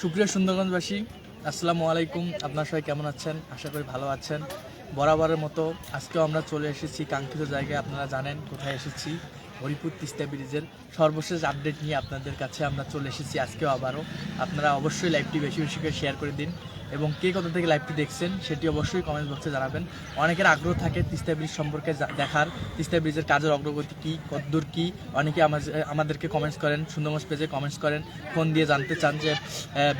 সুপ্রিয় সুন্দরগঞ্জবাসী, আসসালামু আলাইকুম। আপনার সবাই কেমন আছেন? আশা করি ভালো আছেন। বরাবরের মতো আজকেও আমরা চলে এসেছি কাঙ্ক্ষিত জায়গায়। আপনারা জানেন কোথায় এসেছি। হরিপুর তিস্তা ব্রিজের সর্বশেষ আপডেট নিয়ে আপনাদের কাছে আমরা চলে এসেছি আজকেও আবারও। আপনারা অবশ্যই লাইভটি বেশি বেশি করে শেয়ার করে দিন। এবং কে কোথা থেকে লাইভটি দেখছেন সেটি অবশ্যই কমেন্ট বক্সে জানাবেন। অনেকের আগ্রহ থাকে তিস্তা ব্রিজ সম্পর্কে দেখার। তিস্তা ব্রিজের কাজের অগ্রগতি কী কদ্দূর কী? অনেকে আমাদেরকে কমেন্টস করেন সুন্দরগঞ্জ পেজে কমেন্টস করেন, ফোন দিয়ে জানতে চান যে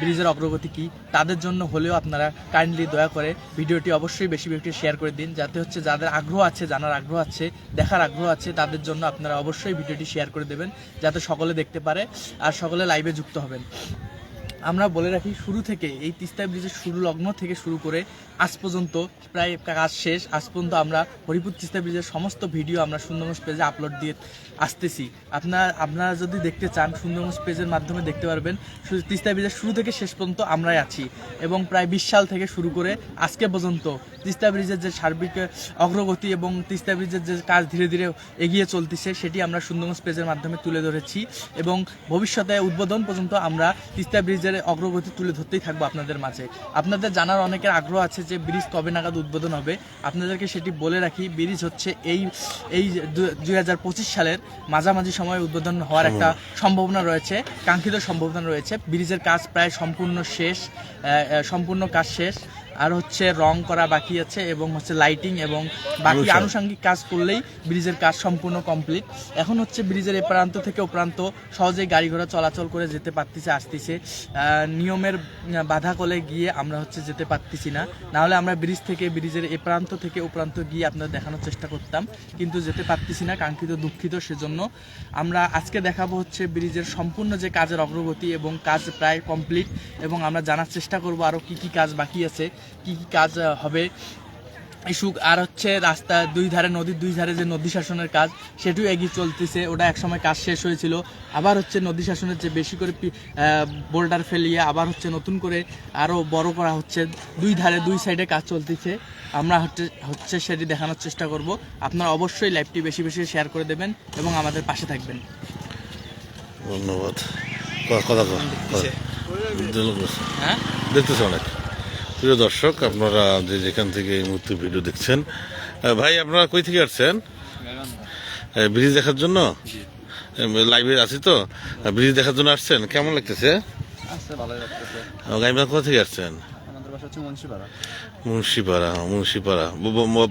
ব্রিজের অগ্রগতি কী? তাদের জন্য হলেও আপনারা কাইন্ডলি দয়া করে ভিডিওটি অবশ্যই বেশি বেশি শেয়ার করে দিন, যাতে হচ্ছে যাদের আগ্রহ আছে, জানার আগ্রহ আছে, দেখার আগ্রহ আছে, তাদের জন্য আপনারা অবশ্যই ভিডিওটি শেয়ার করে দেবেন, যাতে সকলে দেখতে পারে আর সকলে লাইভে যুক্ত হবেন। আমরা বলে রাখি, শুরু থেকে এই তিস্তা ব্রিজের শুরু লগ্ন থেকে শুরু করে আজ পর্যন্ত প্রায় কাজ শেষ। আজ পর্যন্ত আমরা হরিপুর তিস্তা ব্রিজের সমস্ত ভিডিও আমরা সুন্দরগঞ্জ পেজে আপলোড দিয়ে আসতেছি। আপনার, আপনারা যদি দেখতে চান সুন্দরগঞ্জ পেজের মাধ্যমে দেখতে পারবেন তিস্তা ব্রিজের শুরু থেকে শেষ পর্যন্ত আমরাই আছি এবং প্রায় বিশ সাল থেকে শুরু করে আজকে পর্যন্ত তিস্তা ব্রিজের যে সার্বিক অগ্রগতি এবং তিস্তা ব্রিজের যে কাজ ধীরে ধীরে এগিয়ে চলতেছে, সেটি আমরা সুন্দরগঞ্জ পেজের মাধ্যমে তুলে ধরেছি এবং ভবিষ্যতে উদ্বোধন পর্যন্ত আমরা তিস্তা ব্রিজের অগ্রগতি তুলে ধরতেই থাকব আপনাদের মাঝে। আপনাদের জানার অনেকের আগ্রহ আছে যে ব্রিজ কবে নাগাদ উদ্বোধন হবে। আপনাদেরকে সেটি বলে রাখি ব্রিজ হচ্ছে এই এই দুই হাজার পঁচিশ সালের মাঝামাঝি সময়ে উদ্বোধন হওয়ার একটা সম্ভাবনা রয়েছে কাঙ্ক্ষিত সম্ভাবনা রয়েছে। ব্রিজের কাজ প্রায় সম্পূর্ণ শেষ সম্পূর্ণ কাজ শেষ। আর হচ্ছে রং করা বাকি আছে এবং হচ্ছে লাইটিং এবং বাকি আনুষঙ্গিক। কাজ করলেই ব্রিজের কাজ সম্পূর্ণ কমপ্লিট এখন হচ্ছে ব্রিজের এ প্রান্ত থেকে ও প্রান্ত সহজেই গাড়ি ঘোড়া চলাচল করে যেতে পারতেছে আসতেছে। নিয়মের বাধা কলে গিয়ে আমরা হচ্ছে যেতে পারতেছি না। নাহলে আমরা ব্রিজ থেকে ব্রিজের এ প্রান্ত থেকে ও প্রান্ত গিয়ে আপনাদের দেখানোর চেষ্টা করতাম কিন্তু যেতে পারতেছি না কাঙ্ক্ষিত দুঃখিত সেজন্য। আমরা আজকে দেখাবো হচ্ছে ব্রিজের সম্পূর্ণ যে কাজের অগ্রগতি এবং কাজ প্রায় কমপ্লিট এবং আমরা জানার চেষ্টা করব আরও কি কি কাজ বাকি আছে। কি কি কাজ হবে। ইস্যু আর হচ্ছে রাস্তা দুই ধারে নদীর দুই ধারে যে নদী শাসনের কাজ সেটিও এগিয়ে চলতেছে। ওটা একসময় কাজ শেষ হয়েছিল। আবার হচ্ছে নদী শাসনের যে বেশি করে বোল্ডার ফেলিয়ে আবার হচ্ছে নতুন করে আরও বড় করা হচ্ছে। দুই ধারে দুই সাইডে কাজ চলতেছে। আমরা হচ্ছে হচ্ছে সেটি দেখানোর চেষ্টা করব। আপনারা অবশ্যই লাইভটি বেশি বেশি শেয়ার করে দেবেন এবং আমাদের পাশে থাকবেন। ধন্যবাদ। কথা হ্যাঁ? দেখতেছে অনেক। প্রিয় দর্শক আপনারা যে যেখান থেকে এই মুহূর্তে ভিডিও দেখছেন ভাই আপনারা কই থেকে আসছেন? ব্রিজ দেখার জন্য? লাইভে আছি তো? ব্রিজ দেখার জন্য আসছেন? কেমন লাগতেছে? কোথা থেকে আসছেন? মুন্সিপাড়া। মুন্সিপাড়া মুন্সিপাড়া।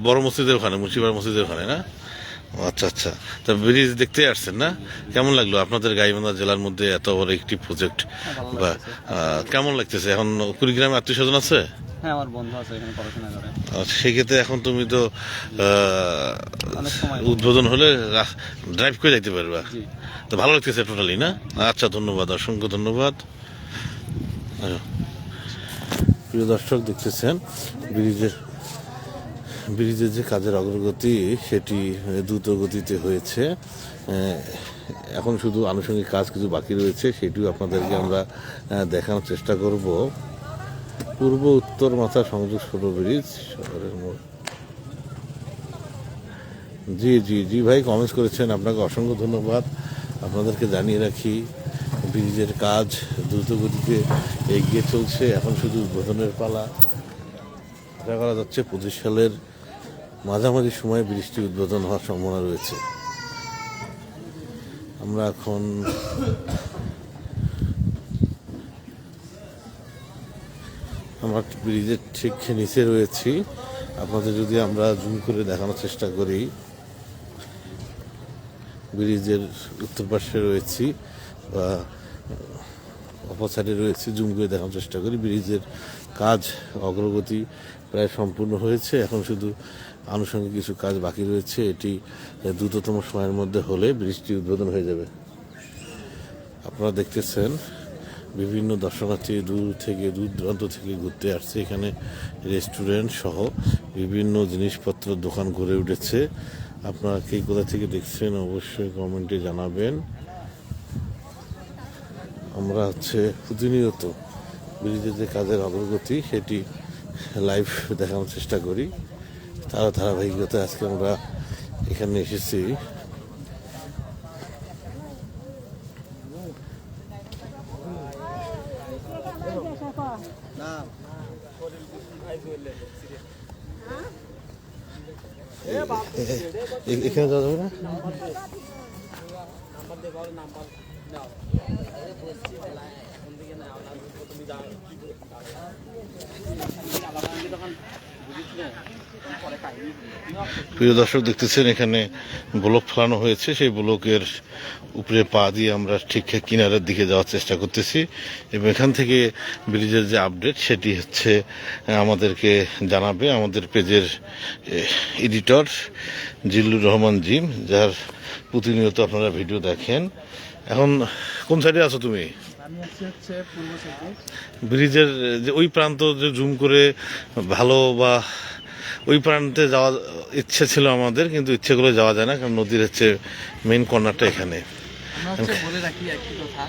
বড় মসজিদের ওখানে মুন্সিপাড়া মসজিদের ওখানে না? আচ্ছা আচ্ছা। তা ব্রিজ দেখতে আসছেন না? কেমন লাগল? আপনাদের গাইবান্ধা জেলার মধ্যে এত বড় একটি প্রজেক্ট বা কেমন লাগতেছে? এখন কুড়িগ্রামে আত্মীয় স্বজন আছে? হ্যাঁ আমার বন্ধু আছে এখানে পড়াশোনা করে। সেক্ষেত্রে এখন তুমি তো উদ্বোধন হলে ড্রাইভ করে যাইতে পারবা। তো ভালো লাগতেছে টোটালি না? আচ্ছা ধন্যবাদ অসংখ্য ধন্যবাদ। আয়ো। প্রিয় দর্শক দেখতেছেন ব্রিজের ব্রিজের যে কাজের অগ্রগতি, সেটি দ্রুত গতিতে হয়েছে। এখন শুধু আনুষঙ্গিক কাজ কিছু বাকি রয়েছে, সেটিও আপনাদেরকে আমরা দেখানোর চেষ্টা করব। পূর্ব উত্তর মাথা সংযোগ ষোলো ব্রিজ, শহরের জি জি জি, ভাই কমেন্টস করেছেন, আপনাকে অসংখ্য ধন্যবাদ। আপনাদেরকে জানিয়ে রাখি, ব্রিজের কাজ দ্রুত গতিতে এগিয়ে চলছে। এখন শুধু উদ্বোধনের পালা। করা যাচ্ছে পঁচিশ সালের মাঝামাঝি সময়ে ব্রিজটি উদ্বোধন হওয়ার সম্ভাবনা রয়েছে। আমরা এখন আমরা ব্রিজের ঠিক নিচে রয়েছি। আপনাদের যদি আমরা জুম করে দেখানোর চেষ্টা করি, ব্রিজের উত্তর পাশে রয়েছি বা অপর সাইডে রয়েছে, জুম করে দেখানোর চেষ্টা করি। ব্রিজের কাজ অগ্রগতি প্রায় সম্পূর্ণ হয়েছে। এখন শুধু আনুষঙ্গিক কিছু কাজ বাকি রয়েছে, এটি দ্রুততম সময়ের মধ্যে হলে ব্রিজটি উদ্বোধন হয়ে যাবে। আপনারা দেখতেছেন, বিভিন্ন দর্শনার্থী দূর থেকে, দূর দূরান্ত থেকে ঘুরতে আসছে। এখানে রেস্টুরেন্ট সহ বিভিন্ন জিনিসপত্র দোকান গড়ে উঠেছে। আপনারা কে কোথা থেকে দেখছেন অবশ্যই কমেন্টে জানাবেন। আমরা হচ্ছে প্রতিনিয়ত ব্রিজের যে কাজের অগ্রগতি, সেটি লাইভ দেখানোর চেষ্টা করি। তারা ধারাবাহিকতা আজকে আমরা এখানে এসেছি। এখানে যাওয়া যাবে না? তুমি প্রিয় দর্শক, দেখতেছেন এখানে ব্লক ফেলানো হয়েছে। সেই ব্লকের উপরে পা দিয়ে আমরা ঠিক কিনারের দিকে যাওয়ার চেষ্টা করতেছি এবং এখান থেকে ব্রিজের যে আপডেট, সেটি হচ্ছে আমাদেরকে জানাবে আমাদের পেজের এডিটর জিল্লুর রহমান জিম, যার প্রতিনিয়ত আপনারা ভিডিও দেখেন। এখন কোন সাইডে আছো তুমি? ব্রিজের যে ওই প্রান্ত যে জুম করে ভালো বা ওই প্রান্তে যাওয়া ইচ্ছে ছিল আমাদের কিন্তু ইচ্ছেগুলো করে যাওয়া যায় না কারণ নদীর হচ্ছে মেন কর্নারটা এখানে। বলে রাখি একটি কথা।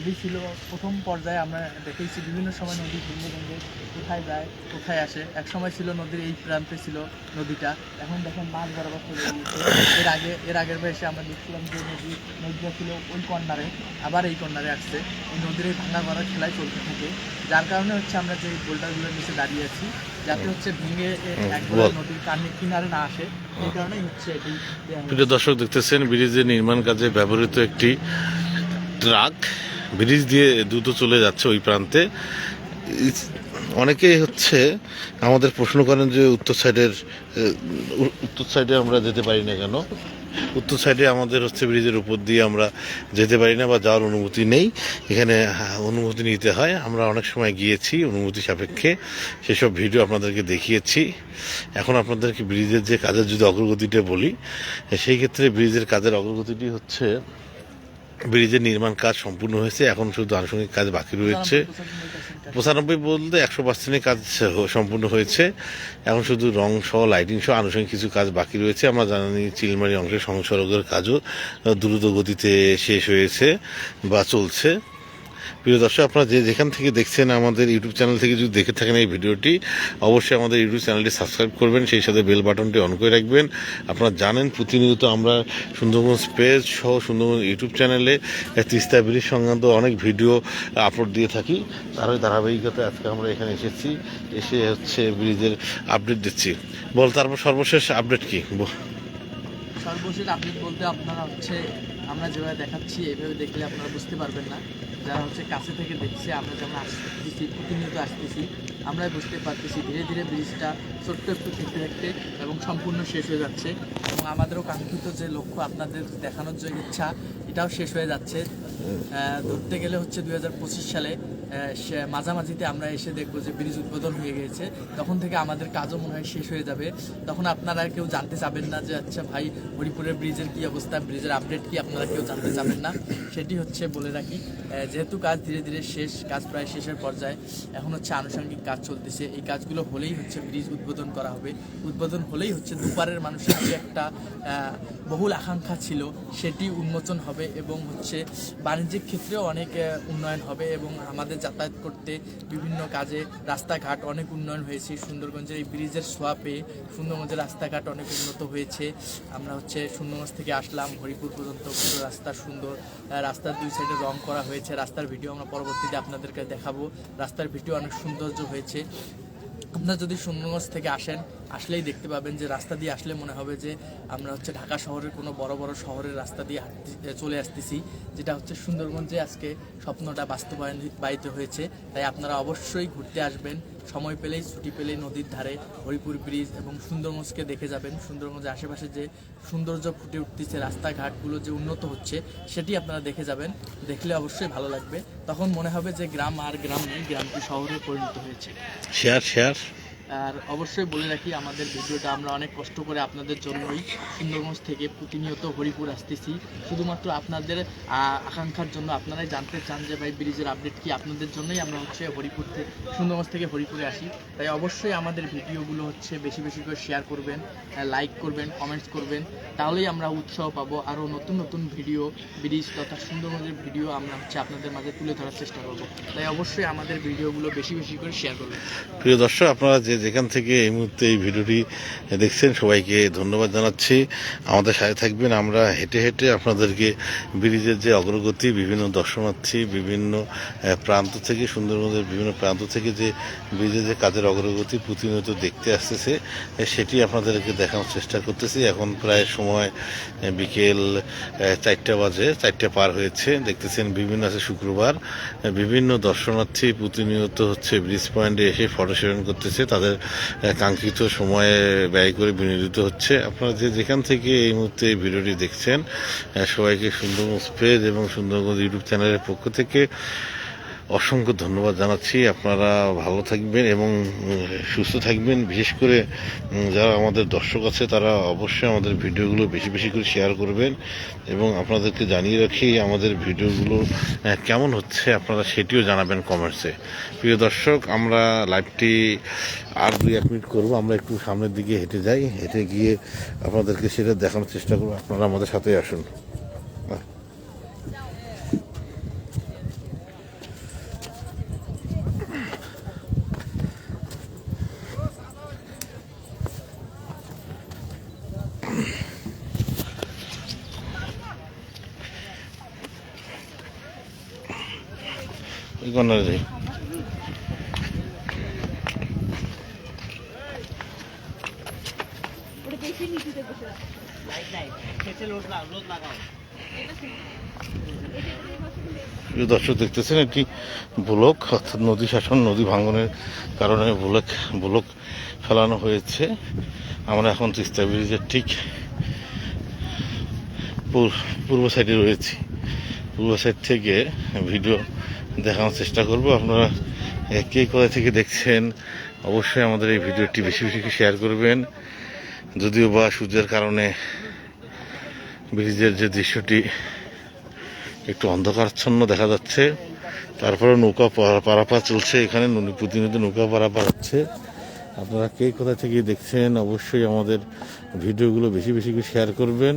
নদী ছিল প্রথম পর্যায়ে আমরা দেখেছি বিভিন্ন সময় নদী ভেঙে ভেঙে কোথায় যায় কোথায় আসে। এক সময় ছিল নদীর এই প্রান্তে ছিল নদীটা এখন দেখেন মাছ বরাবর চলে গিয়েছে। এর আগে এর আগের বয়সে আমরা দেখছিলাম যে নদী নদীটা ছিল ওই কর্নারে আবার এই কর্নারে আসছে। এই নদীর এই ভাঙা করার খেলায় চলতে থাকে। যার কারণে হচ্ছে আমরা যে বোল্ডারগুলোর নিচে দাঁড়িয়ে আছি যাতে হচ্ছে ভেঙে একবারে নদীর কানে কিনারে না আসে। এই কারণেই হচ্ছে এটি। প্রিয় দর্শক দেখতেছেন ব্রিজের নির্মাণ কাজে ব্যবহৃত একটি ট্রাক। ব্রিজ দিয়ে দ্রুত চলে যাচ্ছে ওই প্রান্তে। অনেকেই হচ্ছে আমাদের প্রশ্ন করেন যে উত্তর সাইডের উত্তর সাইডে আমরা যেতে পারি না কেন? উত্তর সাইডে আমাদের হচ্ছে ব্রিজের উপর দিয়ে আমরা যেতে পারি না বা যাওয়ার অনুমতি নেই। এখানে অনুমতি নিতে হয়। আমরা অনেক সময় গিয়েছি অনুমতি সাপেক্ষে। সেসব ভিডিও আপনাদেরকে দেখিয়েছি। এখন আপনাদেরকে ব্রিজের যে কাজের যদি অগ্রগতিটা বলি, সেই ক্ষেত্রে ব্রিজের কাজের অগ্রগতিটি হচ্ছে ব্রিজের নির্মাণ কাজ সম্পূর্ণ হয়েছে, এখন শুধু আনুষঙ্গিক কাজ বাকি রয়েছে। পঁচানব্বই বলতে একশো পার্সেন্টের কাজ সম্পূর্ণ হয়েছে, এখন শুধু রং সহ লাইটিং সহ আনুষঙ্গিক কিছু কাজ বাকি রয়েছে। আমরা জানি চিলমারি অংশের সংসর্গের কাজও দ্রুত গতিতে শেষ হয়েছে বা চলছে। প্রিয় দর্শক, আপনারা যে যেখান থেকে দেখছেন আমাদের ইউটিউব চ্যানেল থেকে যদি দেখে থাকেন এই ভিডিওটি, অবশ্যই আমাদের ইউটিউব চ্যানেলটি সাবস্ক্রাইব করবেন, সেই সাথে বেল বাটনটি অন করে রাখবেন। আপনারা জানেন প্রতিনিয়ত আমরা সুন্দরবন স্পেস সহ সুন্দরবন ইউটিউব চ্যানেলে তিস্তা ব্রিজ সংক্রান্ত অনেক ভিডিও আপলোড দিয়ে থাকি। তার ধারাবাহিকতা আজকে আমরা এখানে এসেছি, এসে হচ্ছে ব্রিজের আপডেট দিচ্ছি। বল, তারপর সর্বশেষ আপডেট কি। সর্বশেষ আপডেট বলতে আপনারা হচ্ছে আমরা যেভাবে দেখাচ্ছি, এইভাবে দেখলে আপনারা বুঝতে পারবেন না। যারা হচ্ছে কাছে থেকে দেখছে, আমরা যেমন আসতেছি, প্রতিনিয়ত আসতেছি, আমরাই বুঝতে পারতেছি, ধীরে ধীরে ব্রিজটা ছোট্ট একটু থেকে থাকতে এবং সম্পূর্ণ শেষ হয়ে যাচ্ছে। এবং আমাদেরও কাঙ্ক্ষিত যে লক্ষ্য আপনাদের দেখানোর যে ইচ্ছা, এটাও শেষ হয়ে যাচ্ছে। ধরতে গেলে হচ্ছে দু হাজার পঁচিশ সালে মাঝামাঝিতে আমরা এসে দেখব যে ব্রিজ উদ্বোধন হয়ে গিয়েছে তখন থেকে আমাদের কাজও মনে হয় শেষ হয়ে যাবে। তখন আপনারা কেউ জানতে চাবেন না যে আচ্ছা ভাই, হরিপুরের ব্রিজের কি অবস্থা? ব্রিজের আপডেট কি আপনারা কেউ জানতে চাবেন না? সেটি হচ্ছে বলে রাখি যেহেতু কাজ ধীরে ধীরে শেষ, কাজ প্রায় শেষের পর্যায়ে, এখন হচ্ছে আনুষঙ্গিক কাজ চলতেছে। এই কাজগুলো হলেই হচ্ছে ব্রিজ উদ্বোধন করা হবে। উদ্বোধন হলেই হচ্ছে দুপারের মানুষের যে একটা বহুল আকাঙ্ক্ষা ছিল, সেটি উন্মোচন হবে এবং হচ্ছে বাণিজ্যিক ক্ষেত্রেও অনেক উন্নয়ন হবে এবং আমাদের যাতায়াত করতে বিভিন্ন কাজে রাস্তাঘাট অনেক উন্নয়ন হয়েছে। সুন্দরগঞ্জের এই ব্রিজের সোয়া পেয়ে সুন্দরগঞ্জের রাস্তাঘাট অনেক উন্নত হয়েছে। আমরা হচ্ছে সুন্দরগঞ্জ থেকে আসলাম, হরিপুর পর্যন্ত পুরো রাস্তা সুন্দর। রাস্তার দুই সাইডে রং করা হয়েছে। রাস্তার ভিডিও আমরা পরবর্তীতে আপনাদেরকে দেখাবো। রাস্তার ভিডিও অনেক সৌন্দর্য হয়েছে। আপনারা যদি সুন্দরগঞ্জ থেকে আসেন আসলেই দেখতে পাবেন যে রাস্তা দিয়ে আসলে মনে হবে যে আমরা হচ্ছে ঢাকা শহরের কোনো বড় বড় শহরের রাস্তা দিয়ে চলে আসতেছি, যেটা হচ্ছে সুন্দরগঞ্জে আজকে স্বপ্নটা বাস্তবায়ন বায়িত হয়েছে। তাই আপনারা অবশ্যই ঘুরতে আসবেন, সময় পেলেই ছুটি পেলেই নদীর ধারে, হরিপুর ব্রিজ এবং সুন্দরগঞ্জকে দেখে যাবেন। সুন্দরগঞ্জের আশেপাশে যে সৌন্দর্য ফুটে উঠতেছে, রাস্তাঘাটগুলো যে উন্নত হচ্ছে, সেটি আপনারা দেখে যাবেন। দেখলে অবশ্যই ভালো লাগবে। তখন মনে হবে যে গ্রাম আর গ্রাম নেই, গ্রামটি শহরে পরিণত হয়েছে। Share share. আর অবশ্যই বলে রাখি, আমাদের ভিডিওটা আমরা অনেক কষ্ট করে আপনাদের জন্যই সুন্দরগঞ্জ থেকে প্রতিনিয়ত হরিপুর আসতেছি। শুধুমাত্র আপনাদের আকাঙ্ক্ষার জন্য আপনারাই জানতে চান যে ভাই ব্রিজের আপডেট কি? আপনাদের জন্যই আমরা হচ্ছে হরিপুর থেকে সুন্দরগঞ্জ থেকে হরিপুরে আসি। তাই অবশ্যই আমাদের ভিডিওগুলো হচ্ছে বেশি বেশি করে শেয়ার করবেন লাইক করবেন কমেন্টস করবেন। তাহলেই আমরা উৎসাহ পাবো। আরও নতুন নতুন ভিডিও, ব্রিজ তথা সুন্দরগঞ্জের ভিডিও আমরা হচ্ছে আপনাদের মাঝে তুলে ধরার চেষ্টা করব। তাই অবশ্যই আমাদের ভিডিওগুলো বেশি বেশি করে শেয়ার করবেন। প্রিয় দর্শক, আপনারা যে যেখান থেকে এই মুহূর্তে এই ভিডিওটি দেখছেন, সবাইকে ধন্যবাদ জানাচ্ছি। আমাদের সাথে থাকবেন আমরা হেঁটে হেঁটে আপনাদেরকে ব্রিজের যে অগ্রগতি, বিভিন্ন দর্শনার্থী, বিভিন্ন প্রান্ত থেকে, সুন্দরবনের বিভিন্ন প্রান্ত থেকে যে ব্রিজের যে কাজের অগ্রগতি প্রতিনিয়ত দেখতে আসতেছে সেটি আপনাদেরকে দেখানোর চেষ্টা করতেছি। এখন প্রায় সময় বিকেল চারটা বাজে, চারটা পার হয়েছে। দেখতেছেন বিভিন্ন আছে শুক্রবার। বিভিন্ন দর্শনার্থী প্রতিনিয়ত হচ্ছে ব্রিজ পয়েন্টে এসে ফটো সেশন করতেছে। তাদের আহ, কাঙ্ক্ষিত সময়ে ব্যয় করে বিনোদিত হচ্ছে। আপনারা যে যেখান থেকে এই মুহূর্তে এই ভিডিওটি দেখছেন সবাইকে সুন্দরগঞ্জ পেজ এবং সুন্দরগঞ্জ ইউটিউব চ্যানেলের পক্ষ থেকে অসংখ্য ধন্যবাদ জানাচ্ছি। আপনারা ভালো থাকবেন এবং সুস্থ থাকবেন। বিশেষ করে যারা আমাদের দর্শক আছে, তারা অবশ্যই আমাদের ভিডিওগুলো বেশি বেশি করে শেয়ার করবেন এবং আপনাদেরকে জানিয়ে রাখি, আমাদের ভিডিওগুলো কেমন হচ্ছে আপনারা সেটিও জানাবেন কমেন্টসে প্রিয় দর্শক, আমরা লাইভটি আর দুই এক মিনিট করব। আমরা একটু সামনের দিকে হেঁটে যাই। হেঁটে গিয়ে আপনাদেরকে সেটা দেখানোর চেষ্টা করব। আপনারা আমাদের সাথে আসুন। প্রিয় দর্শক, দেখতেছেন একটি ব্লক, অর্থাৎ নদী শাসন, নদী ভাঙনের কারণে ব্লক ব্লক ফেলানো হয়েছে। আমরা এখন তিস্তা ব্রিজের ঠিক পূর- পূর্ব সাইডে রয়েছি। পূর্ব সাইড থেকে ভিডিও দেখানোর চেষ্টা করব। আপনারা কে কোথায় থেকে দেখছেন, অবশ্যই আমাদের এই ভিডিওটি বেশি বেশি শেয়ার করবেন। যদিও বা সূর্যের কারণে ব্রিজের যে দৃশ্যটি একটু অন্ধকারাচ্ছন্ন দেখা যাচ্ছে তারপরে নৌকা পারাপার চলছে। এখানে প্রতিনিয়ত নৌকা পারাপার হচ্ছে। আপনারা কে কোথা থেকে দেখছেন, অবশ্যই আমাদের ভিডিওগুলো বেশি বেশি শেয়ার করবেন।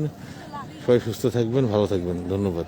সবাই সুস্থ থাকবেন, ভালো থাকবেন। ধন্যবাদ।